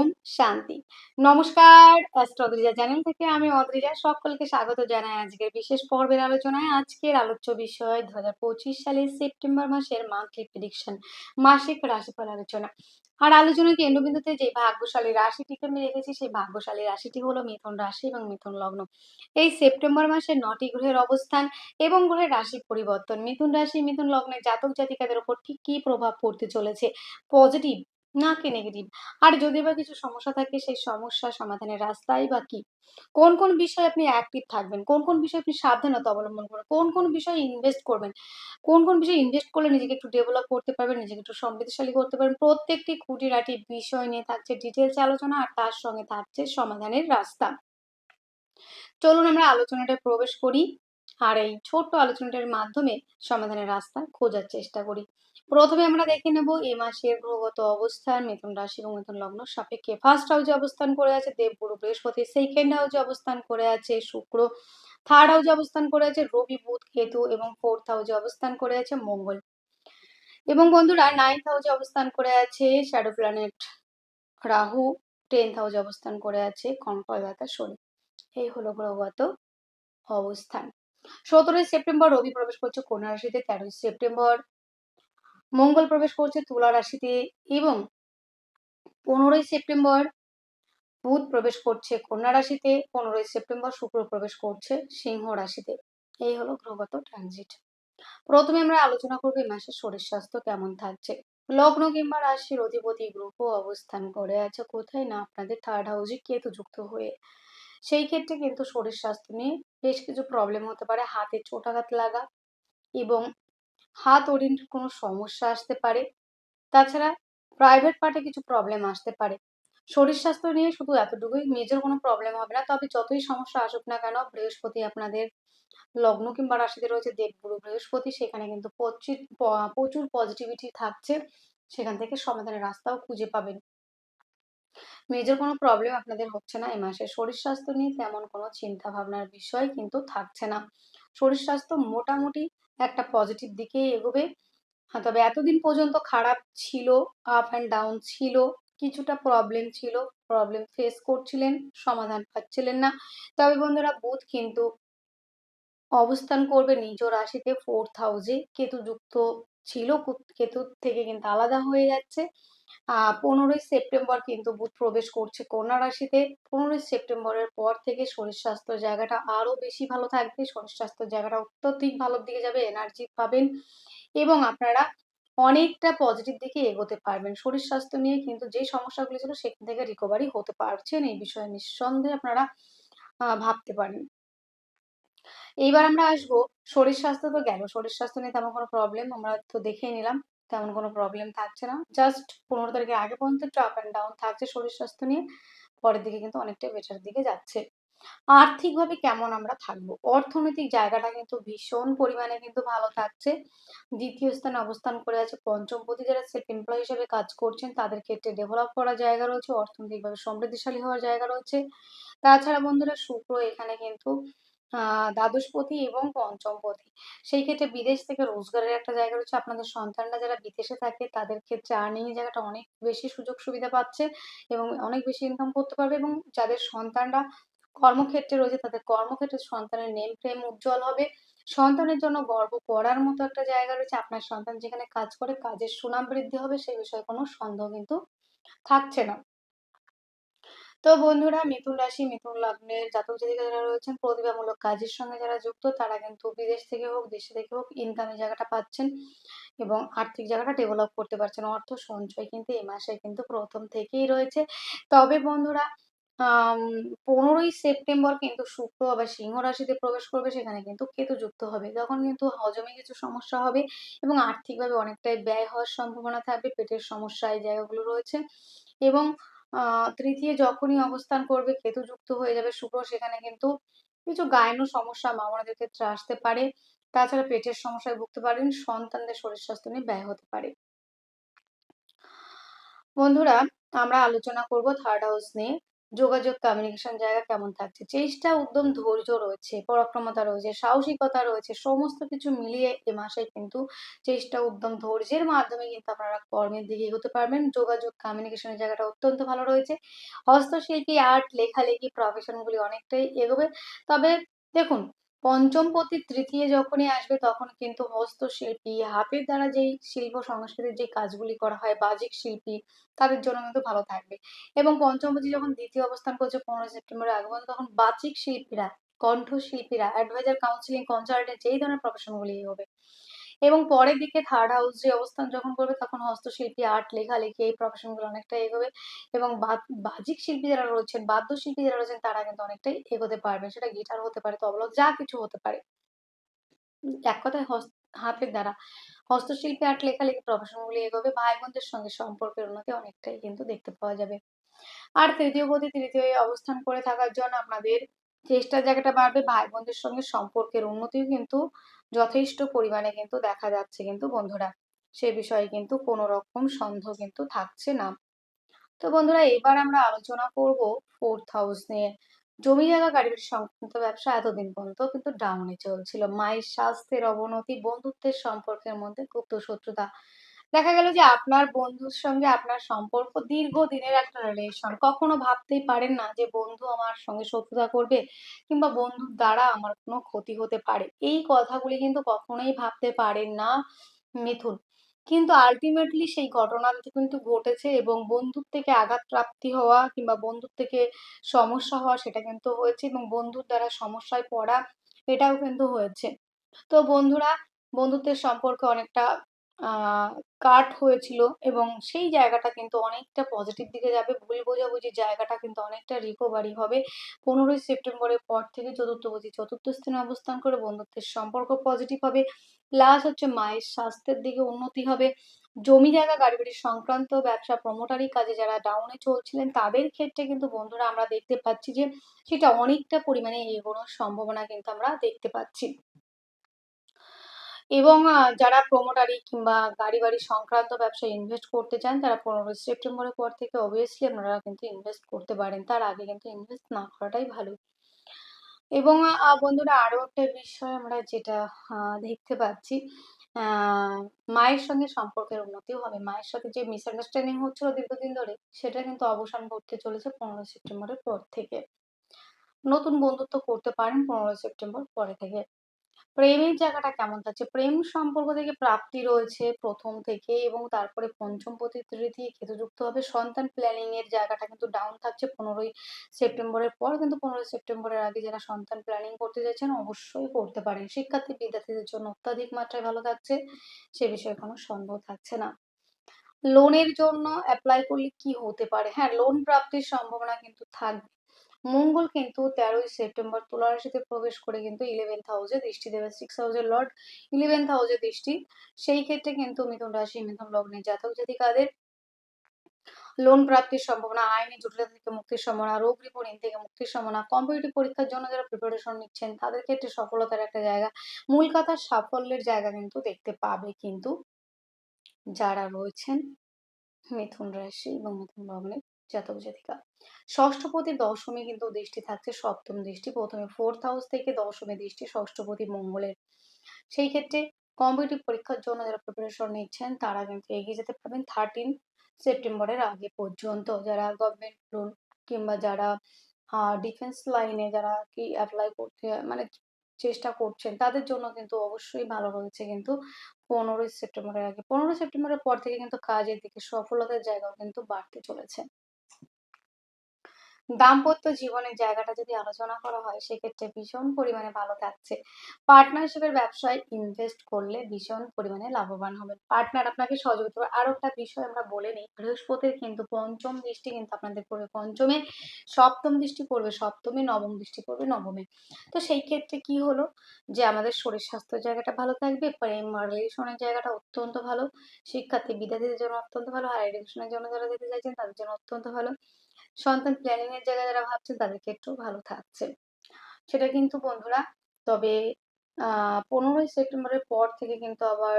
ওম শান্তি। নমস্কার অ্যাস্ট্রোদ্রিজা চ্যানেল থেকে আমি অদ্রিজা। সকলকে স্বাগত জানাই আজকের বিশেষ পর্বের আলোচনায়। আজকের আলোচ্য বিষয় দু হাজার পঁচিশ সালের সেপ্টেম্বর মাসের মান্থলি প্রেডিকশন মাসিক রাশিফল আলোচনা। আর আলোচনার কেন্দ্রবিন্দুতে যে ভাগ্যশালী রাশিটিকে আমি রেখেছি, সেই ভাগ্যশালী রাশিটি হলো মিথুন রাশি এবং মিথুন লগ্ন। এই সেপ্টেম্বর মাসে নটি গ্রহের অবস্থান এবং গ্রহের রাশি পরিবর্তন। মিথুন রাশি, মিথুন লগ্নের জাতক জাতিকাদের উপর ঠিক কি প্রভাব পড়তে চলেছে? পজিটিভ নাকি নেগেটিভ আর যদি বা কিছু সমস্যা থাকে, সেই সমস্যা সমাধানের রাস্তাই বা কি? কোন কোন বিষয়ে আপনি অ্যাক্টিভ থাকবেন? কোন কোন বিষয়ে আপনি সাবধানতা অবলম্বন করবেন? কোন কোন বিষয়ে ইনভেস্ট করবেন? কোন কোন বিষয়ে ইনভেস্ট করলে নিজেকে একটু ডেভেলপ করতে পারবেন, নিজেকে একটু সমৃদ্ধশালী করতে পারবেন? প্রত্যেকটি খুঁটিনাটি বিষয় নিয়ে থাকছে ডিটেলস আলোচনা, আর তার সঙ্গে থাকছে সমাধানের রাস্তা। চলুন আমরা আলোচনাটা প্রবেশ করি। আর এই ছোট্ট আলোচনাটার মাধ্যমে সমাধানের রাস্তা খোঁজার চেষ্টা করি। প্রথমে আমরা দেখে নেব এ মাসের গ্রহগত অবস্থান, মিথুন রাশি এবং মিথুন লগ্ন সাপেক্ষে ফার্স্ট হাউসে অবস্থান করে আছে, দেবগুরু বৃহস্পতি সেকেন্ড হাউসে অবস্থান করে আছে, শুক্র থার্ড হাউসে অবস্থান করে আছে, রবি, বুধ, কেতু এবং ফোর্থ হাউসে অবস্থান করে আছে মঙ্গল। এবং বন্ধুরা নাইন্থ হাউসে অবস্থান করে আছে শ্যাডো প্ল্যানেট রাহু টেন্থ হাউসে অবস্থান করে আছে কর্কটদাতা শনি। এই হলো গ্রহগত অবস্থান। সতেরোই সেপ্টেম্বর রবি প্রবেশ করছে কন্যা রাশিতে, তেরোই সেপ্টেম্বর মঙ্গল প্রবেশ করছে তুলা রাশিতে এবং পনেরোই সেপ্টেম্বর বুধ প্রবেশ করছে কন্যা রাশিতে, পনেরোই সেপ্টেম্বর শুক্র প্রবেশ করছে সিংহ রাশিতে। এই হলো গ্রহগত ট্রানজিট প্রথমে আমরা আলোচনা করব এই মাসের শরীর স্বাস্থ্য কেমন থাকছে। লগ্ন কিংবা রাশির অধিপতি গ্রহ অবস্থান করে আছে। কোথায় না আপনাদের থার্ড হাউসে কেতু যুক্ত হয়ে সেই ক্ষেত্রে কিন্তু শরীর স্বাস্থ্য নিয়ে বেশ কিছু প্রবলেম হতে পারে। হাতে চোটাঘাত লাগা এবং হাত ওরিয়েন্টেড কোনো সমস্যা আসতে পারে। তাছাড়া প্রাইভেট পার্টে কিছু প্রবলেম আসতে পারে। শরীর স্বাস্থ্য নিয়ে শুধু এতটুকুই মেজর কোনো প্রবলেম হবে না। তবে যতই সমস্যা আসুক না কেন, বৃহস্পতি আপনাদের লগ্ন কিংবা রাশিতে রয়েছে দেবগুরু বৃহস্পতি, সেখানে কিন্তু প্রচুর পজিটিভিটি থাকছে। সেখান থেকে সমাধানের রাস্তাও খুঁজে পাবেন। মেজর কোনো প্রবলেম আপনাদের হচ্ছে না এই মাসে। শরীর স্বাস্থ্য নিয়ে তেমন কোনো চিন্তা ভাবনার বিষয় কিন্তু থাকছে না। শরীর স্বাস্থ্য মোটামুটি একটা পজিটিভ দিকে এগোবে। হ্যাঁ তবে এতদিন পর্যন্ত খারাপ ছিল আপ অ্যান্ড ডাউন ছিল, কিছুটা প্রবলেম ছিল প্রবলেম ফেস করছিলেন, সমাধান পাচ্ছিলেন না। তবে বন্ধুরা, বুধ কিন্তু অবস্থান করবে নিজ রাশিতে। ফোর্থ হাউসে কেতু যুক্ত ছিল কেতুর থেকে কিন্তু আলাদা হয়ে যাচ্ছে। পনেরোই সেপ্টেম্বর কিন্তু বুধ প্রবেশ করছে কন্যা রাশিতে। পনেরোই সেপ্টেম্বরের পর থেকে শরীর স্বাস্থ্য জায়গাটা আরও বেশি ভালো থাকবে। শরীর স্বাস্থ্য জায়গাটা অত্যধিক ভালোর দিকে যাবে এনার্জি পাবেন এবং আপনারা অনেকটা পজিটিভ দিকে এগোতে পারবেন। শরীর স্বাস্থ্য নিয়ে কিন্তু যে সমস্যাগুলি ছিল সেখান থেকে রিকভারি হতে পারছেন, এই বিষয়ে নিঃসন্দেহে আপনারা ভাবতে পারেন। এইবার আমরা আসব শরীর স্বাস্থ্য তো গেল। শরীর স্বাস্থ্য নিয়ে তেমন কোনো প্রবলেম আমরা তো দেখেই নিলাম। তেমন কোনো প্রবলেম থাকছে না। জাস্ট পনেরো তারিখের আগে পর্যন্ত একটু আপ অ্যান্ড ডাউন থাকছে শরীর স্বাস্থ্য নিয়ে। পরের দিকে কিন্তু অনেকটাই বেটার দিকে যাচ্ছে। আর্থিকভাবে কেমন আমরা থাকব? অর্থনৈতিক জায়গাটা কিন্তু ভীষণ পরিমাণে কিন্তু ভালো থাকছে। দ্বিতীয় স্থানে অবস্থান করে আছে পঞ্চম পঞ্চমপতি। যারা সেলফ এমপ্লয় হিসেবে কাজ করছেন, তাদের ক্ষেত্রে ডেভেলপ করার জায়গা রয়েছে, অর্থনৈতিকভাবে সমৃদ্ধিশালী হওয়ার জায়গা রয়েছে। তাছাড়া বন্ধুরা, শুক্র এখানে কিন্তু দ্বাদশপতি এবং পঞ্চমপতি সেই ক্ষেত্রে বিদেশ থেকে রোজগারের একটা জায়গা রয়েছে। আপনাদের সন্তানরা যারা বিদেশে থাকে, তাদের ক্ষেত্রে আর্নিং এর জায়গাটা অনেক বেশি সুযোগ সুবিধা পাচ্ছে এবং অনেক বেশি ইনকাম করতে পারবে এবং যাদের সন্তানরা কর্মক্ষেত্রে রয়েছে, তাদের কর্মক্ষেত্রে সন্তানের নেম ফ্রেম উজ্জ্বল হবে। সন্তানের জন্য গর্ব করার মতো একটা জায়গা রয়েছে। আপনার সন্তান যেখানে কাজ করে, কাজের সুনাম বৃদ্ধি হবে, সেই বিষয়ে কোনো সন্দেহ কিন্তু থাকছে না। তো বন্ধুরা, মিথুন রাশি, মিথুন লগ্নের জাতক জাতিকা যারা রয়েছেন, প্রতিভামূলক কাজের সঙ্গে যারা যুক্ত, তারা কিন্তু বিদেশ থেকে হোক, দেশে থেকে হোক ইনকামের জায়গাটা পাচ্ছেন এবং আর্থিক জায়গাটা ডেভেলপ করতে পারছেন। অর্থ সঞ্চয় কিন্তু এই মাসে কিন্তু প্রথম থেকেই রয়েছে। তবে বন্ধুরা পনেরোই সেপ্টেম্বর কিন্তু শুক্র আবার সিংহ রাশিতে প্রবেশ করবে, সেখানে কিন্তু কেতু যুক্ত হবে। তখন কিন্তু হজমে কিছু সমস্যা হবে এবং আর্থিকভাবে অনেকটাই ব্যয় হওয়ার সম্ভাবনা থাকবে, পেটের সমস্যা, এই জায়গাগুলো রয়েছে এবং তৃতীয় যখনই অবস্থান করবে কেতু যুক্ত হয়ে যাবে শুক্র সেখানে কিন্তু কিছু গায়ন সমস্যা মা ক্ষেত্রে আসতে পারে। তাছাড়া পেটের সমস্যায় ভুগতে পারেন, সন্তানদের শরীর স্বাস্থ্য নিয়ে ব্যয় হতে পারে। বন্ধুরা, আমরা আলোচনা করব থার্ড হাউস নিয়ে। যোগাযোগ কমিউনিকেশন জায়গা কেমন থাকছে? চেষ্টা, উদ্যম, ধৈর্য রয়েছে, পরাক্রমতা রয়েছে, সাহসিকতা রয়েছে, সমস্ত কিছু মিলিয়ে এ মাসে কিন্তু চেষ্টা, উদ্যম, ধৈর্যের মাধ্যমে কিন্তু আপনারা কর্মের দিকে এগোতে পারবেন। যোগাযোগ কমিউনিকেশনের জায়গাটা অত্যন্ত ভালো রয়েছে। হস্তশিল্পী আর্ট লেখালেখি প্রফেশনগুলি অনেকটাই এগোবে। তবে দেখুন পঞ্চম পতি তৃতীয় যখনই আসবে তখন কিন্তু হস্তশিল্পী, হাতের দ্বারা যেই শিল্প সংস্কৃতির যে কাজগুলি করা হয়, বাজিক শিল্পী, তাদের জন্য কিন্তু ভালো থাকবে। এবং পঞ্চম পতি যখন দ্বিতীয় অবস্থান করছে পনেরো সেপ্টেম্বরের আগমন, তখন বাচিক শিল্পীরা, কণ্ঠশিল্পীরা অ্যাডভাইজার কাউন্সিলিং কনসার্টে যেই ধরনের প্রফেশনগুলি হবে এবং পরের দিকে থার্ড হাউস যে অবস্থান যখন করবে, তখন হস্তশিল্পী আর্ট লেখালেখি এই প্রফেশনগুলো অনেকটা এগোবে এবং বাজিক শিল্পী যারা রয়েছেন, বাদ্যশিল্পী যারা রয়েছেন, তারা কিন্তু অনেকটাই এগোতে পারবে। সেটা গিটার হতে পারে তবলা যা কিছু হতে পারে। এক কথায় হাতের দ্বারা। হস্তশিল্পী আর্ট লেখালেখি প্রফেশনগুলি এগোবে ভাই বোনদের সঙ্গে সম্পর্কের উন্নতি অনেকটাই কিন্তু দেখতে পাওয়া যাবে। আর তৃতীয় পতি তৃতীয় অবস্থান করে থাকার জন্য আপনাদের চেষ্টার জায়গাটা বাড়বে ভাই বোনদের সঙ্গে সম্পর্কের উন্নতিও কিন্তু যথেষ্ট পরিমাণে কিন্তু দেখা যাচ্ছে কিন্তু বন্ধুরা। সে বিষয়ে কিন্তু কোনো রকম সন্দেহ কিন্তু থাকছে না। তো বন্ধুরা, এবার আমরা আলোচনা করব ফোর্থ হাউস নিয়ে। জমি জায়গা গাড়ির সংক্রান্ত ব্যবসা এতদিন পর্যন্ত কিন্তু ডাউনে চলছিল। মায়ের স্বাস্থ্যের অবনতি, বন্ধুত্বের সম্পর্কের মধ্যে গুপ্ত শত্রুতা দেখা গেল যে আপনার বন্ধুর সঙ্গে আপনার সম্পর্ক দীর্ঘদিনের একটা রিলেশন কখনো ভাবতেই পারেন না যে বন্ধু আমার সঙ্গে শত্রুতা করবে কিংবা বন্ধুর দ্বারা আমার কোনো ক্ষতি হতে পারে। এই কথাগুলি কিন্তু কখনোই ভাবতে পারেন না মিথুন। কিন্তু আলটিমেটলি সেই ঘটনা কিন্তু ঘটেছে এবং বন্ধুর থেকে আঘাত প্রাপ্তি হওয়া কিংবা বন্ধুর থেকে সমস্যা হওয়া সেটা কিন্তু হয়েছে এবং বন্ধুর দ্বারা সমস্যায় পড়া এটাও কিন্তু হয়েছে। তো বন্ধুরা, বন্ধুত্বের সম্পর্কে অনেকটা কাট হয়েছিল এবং সেই জায়গাটা কিন্তু অনেকটা পজিটিভ দিকে যাবে। ভুল বোঝাবুঝি জায়গাটা কিন্তু অনেকটা রিকভারি হবে। পনেরোই সেপ্টেম্বরের পর থেকে চতুর্থ বুঝি, চতুর্থ স্থানে অবস্থান করে বন্ধুত্বের সম্পর্ক পজিটিভ হবে। প্লাস হচ্ছে মায়ের স্বাস্থ্যের দিকে উন্নতি হবে। জমি জায়গা গাড়ি বাড়ি সংক্রান্ত ব্যবসা প্রমোটারি কাজে যারা ডাউনে চলছিলেন, তাদের ক্ষেত্রে কিন্তু বন্ধুরা আমরা দেখতে পাচ্ছি যে, সেটা অনেকটা পরিমাণে এগোনোর সম্ভাবনা কিন্তু আমরা দেখতে পাচ্ছি। এবং যারা প্রোমোটারি কিংবা গাড়ি বাড়ি সংক্রান্ত ব্যবসায় ইনভেস্ট করতে চান, তারা পনেরোই সেপ্টেম্বরের পর থেকে অবভিয়াসলি আপনারা কিন্তু ইনভেস্ট করতে পারেন। তার আগে কিন্তু ইনভেস্ট না করাটাই ভালো। এবং বন্ধুরা, আরও একটা বিষয় আমরা যেটা দেখতে পাচ্ছি মায়ের সঙ্গে সম্পর্কের উন্নতিও হবে। মায়ের সাথে যে মিসআন্ডারস্ট্যান্ডিং হচ্ছিল দীর্ঘদিন ধরে, সেটা কিন্তু অবসান ঘটতে চলেছে পনেরোই সেপ্টেম্বরের পর থেকে। নতুন বন্ধুত্ব করতে পারেন পনেরোই সেপ্টেম্বর পরে থেকে। প্রেমের জায়গাটা কেমন থাকছে প্রেম সম্পর্ক থেকে প্রাপ্তি রয়েছে প্রথম থেকে এবং তারপরে পঞ্চম পতি তৃতীয় যুক্ত হবে। সন্তান প্ল্যানিং এর জায়গাটা কিন্তু ডাউন থাকছে পনেরোই সেপ্টেম্বরের পর। কিন্তু পনেরোই সেপ্টেম্বরের আগে যারা সন্তান প্ল্যানিং করতে চাইছেন অবশ্যই করতে পারেন। শিক্ষার্থী, বিদ্যার্থীদের জন্য অত্যাধিক মাত্রায় ভালো থাকছে, সে বিষয়ে কোনো সন্দেহ থাকছে না। লোনের জন্য অ্যাপ্লাই করলে কি হতে পারে? হ্যাঁ লোন প্রাপ্তির সম্ভাবনা কিন্তু থাকবে। মঙ্গল কিন্তু তেরোই সেপ্টেম্বর তুলা রাশিতে প্রবেশ করে কিন্তু ইলেভেন্থ হাউসে দৃষ্টি দেবে। সিক্স হাউসের লর্ড ইলেভেন্থ হাউসে দৃষ্টি। সেই ক্ষেত্রে কিন্তু মিথুন রাশি, মিথুন লগ্নের জাতক জাতিকাদের লোন প্রাপ্তির সম্ভাবনা আইনি জটিলতা থেকে মুক্তির সম্ভাবনা, রোগ ঋণ থেকে মুক্তির সম্ভাবনা কম্পিটিটিভ পরীক্ষার জন্য যারা প্রিপারেশন নিচ্ছেন, তাদের ক্ষেত্রে সফলতার একটা জায়গা। মূল কথার সাফল্যের জায়গা কিন্তু দেখতে পাবে কিন্তু যারা রয়েছেন মিথুন রাশি এবং মিথুন লগ্নের জাতক জাতিকা ষষ্ঠপতি দশমী কিন্তু দৃষ্টি থাকছে সপ্তম দৃষ্টি। প্রথমে ফোর্থ হাউস থেকে দশমী দৃষ্টি ষষ্ঠপতি মঙ্গলের। সেই ক্ষেত্রে কম্পিটিভ পরীক্ষার জন্য যারা প্রিপারেশন নিচ্ছেন, তারা কিন্তু এগিয়ে যেতে পারবেন থার্টিন সেপ্টেম্বরের আগে পর্যন্ত। যারা গভর্নমেন্ট লোন কিংবা যারা ডিফেন্স লাইনে যারা কি অ্যাপ্লাই করতে মানে চেষ্টা করছেন, তাদের জন্য কিন্তু অবশ্যই ভালো রয়েছে কিন্তু পনেরোই সেপ্টেম্বরের আগে। পনেরোই সেপ্টেম্বরের পর থেকে কিন্তু কাজের দিকে সফলতার জায়গাও কিন্তু বাড়তে চলেছে। দাম্পত্য জীবনের জায়গাটা যদি আলোচনা করা হয়, সেক্ষেত্রে ভীষণ পরিমাণে ভালো থাকছে। পার্টনারশিপের ব্যবসায় ইনভেস্ট করলে ভীষণ পরিমাণে লাভবান হবে। পার্টনার আপনাকে সহযোগিতা করবে। একটা বিষয় আমরা বলে নিই, বৃহস্পতির কিন্তু পঞ্চম দৃষ্টি কিন্তু আপনাদের পড়বে। পঞ্চমে সপ্তম দৃষ্টি পড়বে, সপ্তমে নবম দৃষ্টি পড়বে, নবমে। তো সেই ক্ষেত্রে কি হলো যে আমাদের শরীর স্বাস্থ্য জায়গাটা ভালো থাকবে, প্রেম রিলেশনের জায়গাটা অত্যন্ত ভালো, শিক্ষার্থী বিদ্যার্থীদের জন্য অত্যন্ত ভালো হায়ার এডুকেশনের জন্য যারা যেতে চাইছেন তাদের জন্য অত্যন্ত ভালো। সন্তান প্ল্যানিং এর জায়গায় যারা ভাবছেন তাদের ক্ষেত্রেও ভালো থাকছে। সেটা কিন্তু বন্ধুরা, তবে পনেরোই সেপ্টেম্বরের পর থেকে কিন্তু আবার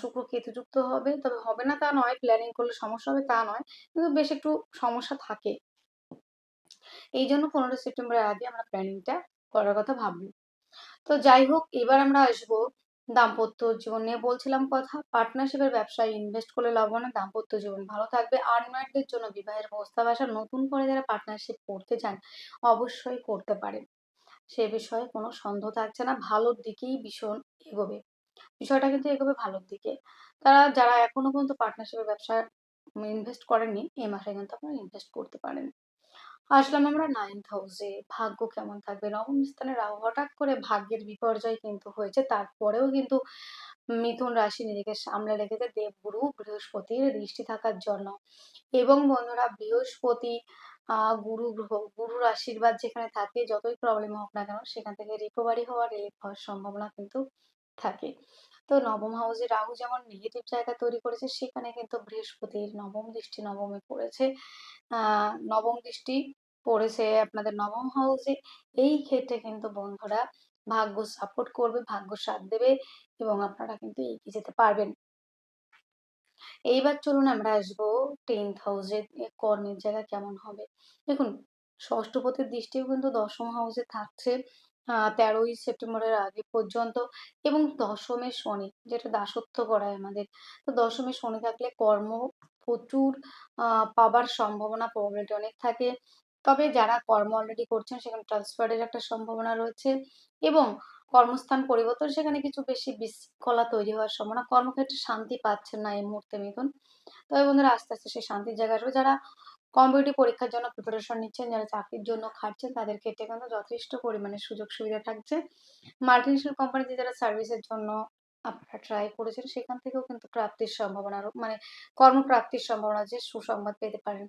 শুক্র কেতু যুক্ত হবে। তবে হবে না তা নয় প্ল্যানিং করলে সমস্যা হবে তা নয়, কিন্তু বেশ একটু সমস্যা থাকে। এই জন্য পনেরোই সেপ্টেম্বরের আগে আমরা প্ল্যানিংটা করার কথা ভাববো। তো যাই হোক, এবার আমরা আসব দাম্পত্য জীবন নিয়ে বলছিলাম কথা। পার্টনারশিপের ব্যবসায় ইনভেস্ট করলে লাভবান হয়, দাম্পত্য জীবন ভালো থাকবে। আনম্যারিডদের জন্য বিবাহের প্রস্তাব আসা নতুন করে যারা পার্টনারশিপ করতে চান অবশ্যই করতে পারেন। সে বিষয়ে কোনো সন্দেহ থাকছে না। ভালোর দিকেই ভীষণ এগোবে। বিষয়টা কিন্তু এগোবে ভালোর দিকে। তারা যারা এখনও পর্যন্ত পার্টনারশিপের ব্যবসায় ইনভেস্ট করেননি এই মাসে কিন্তু আপনারা ইনভেস্ট করতে পারেন। আসলাম আমরা নাইন্থ হাউসে ভাগ্য কেমন থাকবে? নবম স্থানে রাহু হঠাৎ করে ভাগ্যের বিপর্যয় কিন্তু হয়েছে। তারপরেও কিন্তু মিথুন রাশি নিজেকে সামলে রেখেছে দেবগুরু বৃহস্পতির দৃষ্টি থাকার জন্য। এবং বন্ধুরা, বৃহস্পতি গুরু গ্রহ, গুরুর আশীর্বাদ যেখানে থাকে, যতই প্রবলেম হোক না কেন, সেখান থেকে রিকভারি হওয়ার রিলিফ হওয়ার সম্ভাবনা কিন্তু থাকে। তো নবম হাউসে রাহু যেমন নেগেটিভ জায়গা তৈরি করেছে, সেখানে কিন্তু বৃহস্পতির নবম দৃষ্টি নবমে পড়েছে। নবম দৃষ্টি পড়েছে আপনাদের নবম হাউসে এই ক্ষেত্রে কিন্তু বন্ধুরা ভাগ্য সাপোর্ট করবে, ভাগ্য সাথ দেবে এবং আপনারা কিন্তু এগিয়ে যেতে পারবেন। এইবার চলুন আমরা আসব টেন্থ হাউসে কর্মের জায়গা কেমন হবে? দেখুন, ষষ্ঠপতির দৃষ্টিও কিন্তু দশম হাউসে থাকছে। তেরোই সেপ্টেম্বরের আগে পর্যন্ত এবং দশমে শনি, যেটা দাসত্ব করায় আমাদের। তো দশমে শনি থাকলে কর্ম প্রচুর পাবার সম্ভাবনা প্রবাবিলিটি অনেক থাকে। তবে যারা কর্ম অলরেডি করছেন, সেখানে ট্রান্সফারের একটা সম্ভাবনা রয়েছে এবং কর্মস্থান পরিবর্তন, সেখানে কিছু বেশি বিশৃঙ্খলা তৈরি হওয়ার সম্ভাবনা। কর্মক্ষেত্রে শান্তি পাচ্ছেন না এই মুহূর্তে মিথুন। তবে বন্ধুরা, আস্তে আস্তে সেই শান্তির জায়গা আসবে। যারা কম্পিটিটিভ পরীক্ষার জন্য প্রিপারেশন নিচ্ছেন, যারা চাকরির জন্য খাটছেন, তাদের ক্ষেত্রে কিন্তু যথেষ্ট পরিমাণে সুযোগ সুবিধা থাকছে মাল্টিনেশনাল কোম্পানিতে যারা সার্ভিসের জন্য আপনারা ট্রাই করেছেন, সেখান থেকেও কিন্তু প্রাপ্তির সম্ভাবনা মানে কর্মপ্রাপ্তির সম্ভাবনা যে সুসংবাদ পেতে পারেন।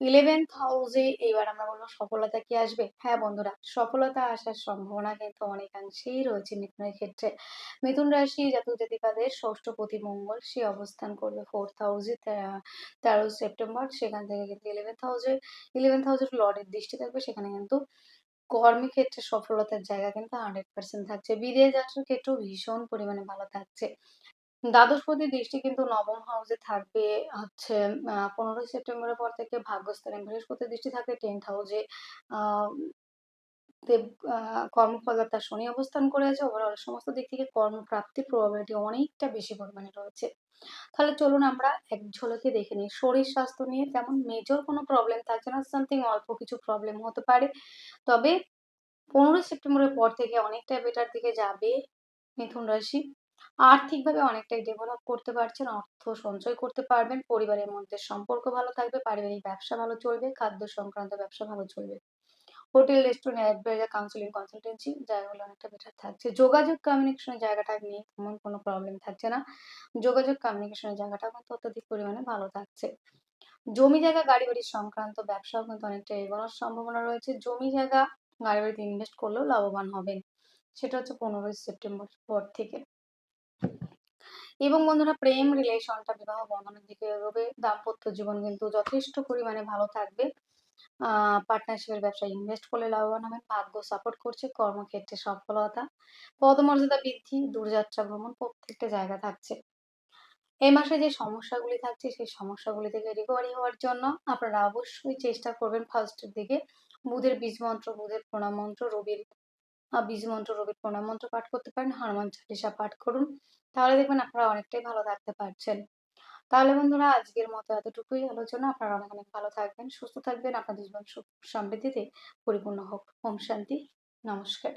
ইলেভেন্থ হাউসে এবার আমরা বলব সফলতা কি আসবে? হ্যাঁ বন্ধুরা, সফলতা আসার সম্ভাবনা কিন্তু অনেকাংশেই রয়েছে মিথুনের ক্ষেত্রে। মিথুন রাশি জাতক জাতিকাদের ষষ্ঠপতি মঙ্গল, সে অবস্থান করবে ফোর্থ হাউসে তেরো সেপ্টেম্বর, সেখান থেকে কিন্তু ইলেভেন্থ হাউসে ইলেভেন্থ হাউসের লর্ডের দৃষ্টি থাকবে, সেখানে কিন্তু কর্মক্ষেত্রে সফলতার জায়গা কিন্তু হান্ড্রেড পার্সেন্ট থাকছে। বিদেশ যাত্রার ক্ষেত্রেও ভীষণ পরিমাণে ভালো থাকছে। দ্বাদশপতি দৃষ্টি কিন্তু নবম হাউসে থাকবে, হচ্ছে পনেরোই সেপ্টেম্বরের পর থেকে ভাগ্যস্থানে বৃহস্পতি দৃষ্টি থাকবে টেন্থ হাউসে দেব কর্মফলতা শনি অবস্থান করে আছে ওভারঅল সমস্ত দিক থেকে কর্মপ্রাপ্তির প্রবাবিলিটি অনেকটা বেশি পরিমাণে রয়েছে। তাহলে চলুন আমরা এক ঝলকে দেখে নিই। শরীর স্বাস্থ্য নিয়ে তেমন মেজর কোনো প্রবলেম থাকছে না সামথিং অল্প কিছু প্রবলেম হতে পারে। তবে পনেরোই সেপ্টেম্বরের পর থেকে অনেকটা বেটার দিকে যাবে মিথুন রাশি। আর্থিকভাবে অনেকটাই ডেভেলপ করতে পারছেন, অর্থ সঞ্চয় করতে পারবেন, পরিবারের মধ্যে সম্পর্ক ভালো থাকবে, পারিবারিক ব্যবসা ভালো চলবে, খাদ্য সংক্রান্ত ব্যবসা ভালো চলবে। Hotel, restaurant adviser counselling consultancy জায়গাগুলো অনেকটা বেটার থাকছে। যোগাযোগ কমিউনিকেশনের জায়গাটা নিয়ে তেমন কোনো প্রবলেম থাকছে না। যোগাযোগ কমিউনিকেশনের জায়গাটা কিন্তু অত্যধিক পরিমাণে ভালো থাকছে। জমি জায়গা, গাড়ি বাড়ি সংক্রান্ত ব্যবসাও কিন্তু অনেকটা এগোনোর সম্ভাবনা রয়েছে। জমি জায়গা, গাড়ি বাড়িতে ইনভেস্ট করলেও লাভবান হবেন। সেটা হচ্ছে পনেরোই সেপ্টেম্বর পর থেকে। এবং বন্ধুরা প্রেম রিলেশনটা বিবাহ বন্ধনের দিকে এগোবে। দাম্পত্য জীবন কিন্তু যথেষ্ট পরিমাণে ভালো থাকবে। পার্টনারশিপের ব্যবসায় ইনভেস্ট করলে লাভবান হবেন, ভাগ্য সাপোর্ট করছে, কর্মক্ষেত্রে সফলতা, পদমর্যাদা বৃদ্ধি, দূরযাত্রা ভ্রমণ প্রত্যেকটা জায়গা থাকছে। এই মাসে যে সমস্যাগুলি থাকছে, সেই সমস্যাগুলি থেকে রিকভারি হওয়ার জন্য আপনারা অবশ্যই চেষ্টা করবেন ফার্স্টের দিকে। বুধের বীজ মন্ত্র, বুধের প্রণাম মন্ত্র, রবির বীজ মন্ত্র, রবির প্রণাম মন্ত্র পাঠ করতে পারেন, হনুমান চালিসা পাঠ করুন। তাহলে দেখবেন আপনারা অনেকটাই ভালো থাকতে পারছেন। তাহলে বন্ধুরা, আজকের মতো এতটুকুই আলোচনা। আপনারা অনেক অনেক ভালো থাকবেন, সুস্থ থাকবেন। আপনাদের জীবন সুখ, সমৃদ্ধিতে পরিপূর্ণ হোক। ওম শান্তি। নমস্কার।